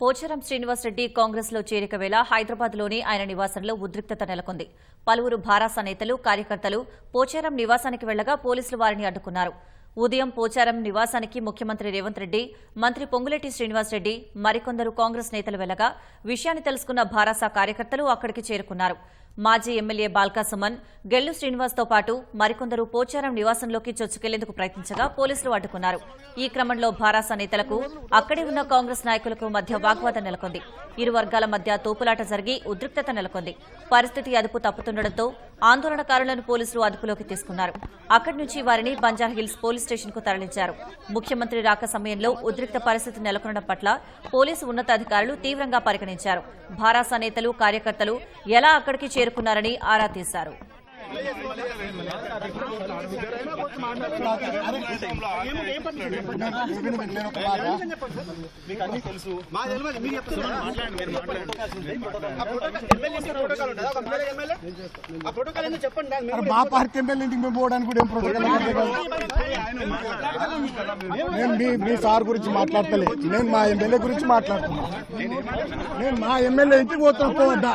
పోచారం శ్రీనివాసరెడ్డి కాంగ్రెస్లో చేరిక వేళ హైదరాబాద్లోని ఆయన నివాసంలో ఉద్రిక్తత నెలకొంది. పలువురు భారాస నేతలు కార్యకర్తలు పోచారం నివాసానికి వెళ్ళగా పోలీసులు వారిని అడ్డుకున్నారు. ఉదయం పోచారం నివాసానికి ముఖ్యమంత్రి రేవంత్ రెడ్డి మంత్రి పొంగులేటి శ్రీనివాసరెడ్డి మరికొందరు కాంగ్రెస్ నేతలు వెళ్ళగా విషయాన్ని తెలుసుకున్న భారాస కార్యకర్తలు అక్కడికి చేరుకున్నారు. మాజీ ఎమ్మెల్యే బాల్కా సుమన్ గెల్లు శ్రీనివాస్తో పాటు మరికొందరు పోచారం నివాసంలోకి చొచ్చుకెళ్ళేందుకు ప్రయత్నించగా పోలీసులు అడ్డుకున్నారు. ఈ క్రమంలో భారాస నేతలకు అక్కడే ఉన్న కాంగ్రెస్ నాయకులకు మధ్య వాగ్వాదం నెలకొంది. ఇరు వర్గాల మధ్య తోపులాట జరిగి ఉద్రిక్తత నెలకొంది. పరిస్థితి అదుపు తప్పుతుండటంతో ఆందోళనకారులను పోలీసులు అదుపులోకి తీసుకున్నారు. అక్కడి నుంచి వారిని బంజార్ హిల్స్ పోలీస్ స్టేషన్కు తరలించారు. ముఖ్యమంత్రి రాక సమయంలో ఉద్రిక్త పరిస్థితి నెలకొనడం పట్ల పోలీసు ఉన్నతాధికారులు తీవ్రంగా పరిగణించారు. భారాస నేతలు కార్యకర్తలు ఎలా అక్కడికి చేరు చేరుకున్నారని ఆరా తీశారు. మా ఎమ్మెల్యే పార్టీ ఎమ్మెల్యే ఇంటికి మేము పోవడానికి కూడా ఏం నేను మీ మీ సార్ గురించి మాట్లాడతలే నేను మా ఎమ్మెల్యే గురించి మాట్లాడుతున్నాను నేను మా ఎమ్మెల్యే ఇంటికి పోతా పోవద్దా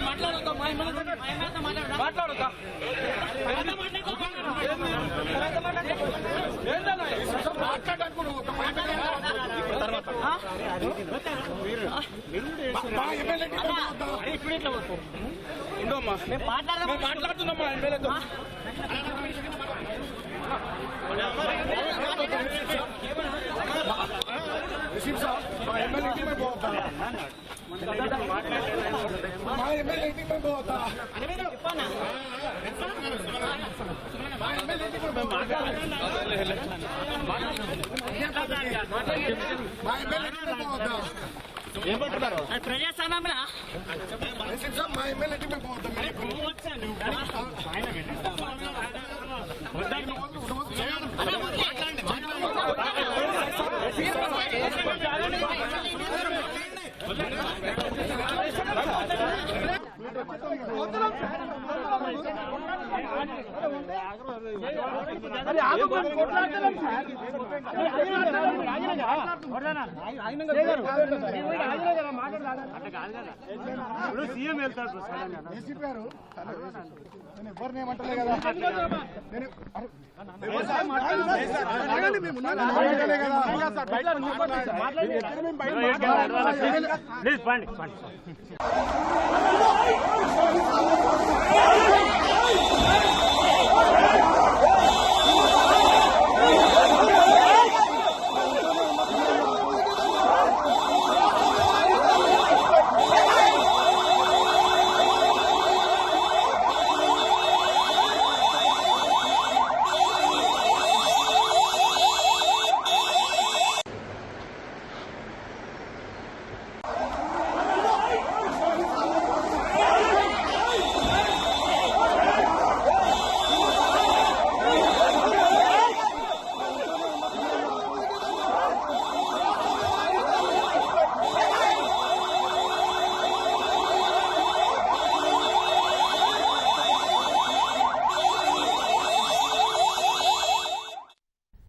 మాట్లాడుతా మాట్లాడుతా మాట్లాడుతా మాట్లాడుతున్నాం మా ఎమ్మెల్యేతో మా ఎమ్మెల్యే ఇంటికి మేము పోవద్దా మా ఎమ్మెల్యే ఇంటికి మేము పోవద్దా మా ఎమ్మెల్యే ఇంటికి మేము పోవద్దా? మా ఎమ్మెల్యే ఇంటికి మేము పోవద్దా ప్రజాస్వామ్యంలో నరసింహ సాబ్, మా ఎమ్మెల్యే ఇంటికి మేము పోవద్దా మీరు? ఏసీపీ గారు నేను ఎవరిని ఏమంటలే కదా నేను అడగండి, మేము